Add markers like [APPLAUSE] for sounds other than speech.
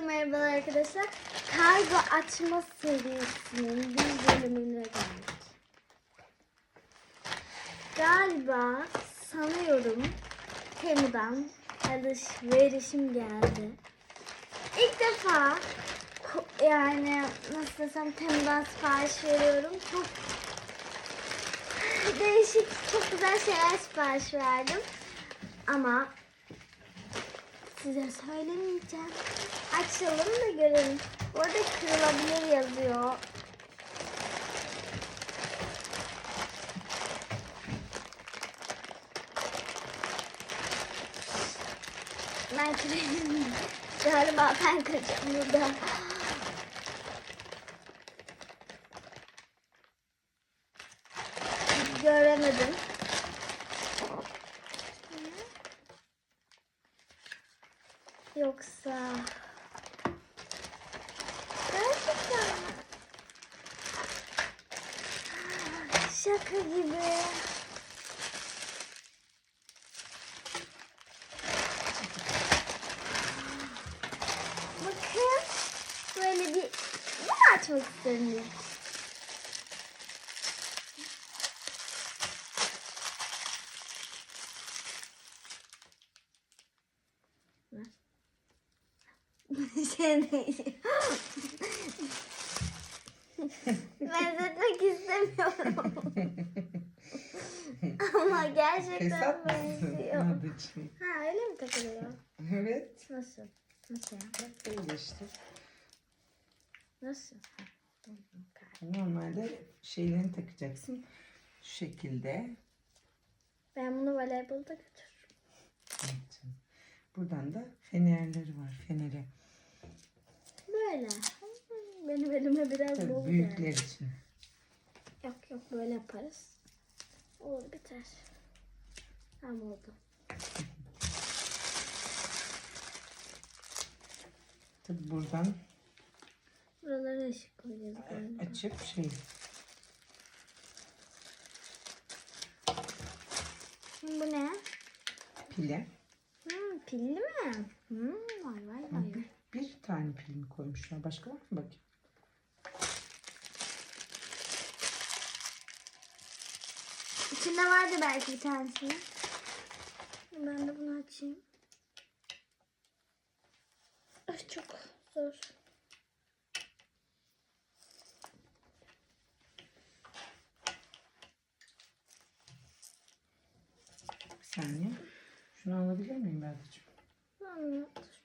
merhabalar arkadaşlar. Kargo açma serisinin bir bölümüne geldik. Galiba sanıyorum Temu'dan alışverişim geldi. İlk defa yani nasıl desem Temu'dan sipariş veriyorum. Çok [LAUGHS] değişik, çok güzel şeyler sipariş verdim. Ama size söylemeyeceğim. Açalım da görelim. Bu arada kırılabilir yazıyor. Ben kırayım. Galiba ben kıracağım burada. Göremedim. Yoksa... Gerçekten? Şaka gibi. Bakın. Böyle bir... Bunu açmak istedim. [LAUGHS] değil. Benzetmek istemiyorum. [LAUGHS] Ama gerçekten Hesap mısın benziyor. Nadıcığım? Ha öyle mi takılıyor? Evet. Nasıl? Nasıl ya? Bak böyle işte. Nasıl? Normalde şeylerini takacaksın. Şu şekilde. Ben bunu voleybolda götürürüm. Evet. canım. Buradan da fenerleri var. Feneri. Böyle. Benim elime biraz Tabii bol büyükler geldi. için. Yok yok böyle yaparız. Olur biter. Tamam oldu. Tabii buradan Buralara ışık koyacağız galiba. açıp şey bu ne? pile. Pilli mi? Hmm, vay vay vay. Bir, bir tane pilini koymuşlar. Başka var mı? Bakayım. İçinde vardı belki bir tanesi. Ben de bunu açayım. Ay çok zor. Bir saniye. Şunu alabilir miyim Berkeciğim? Anlat.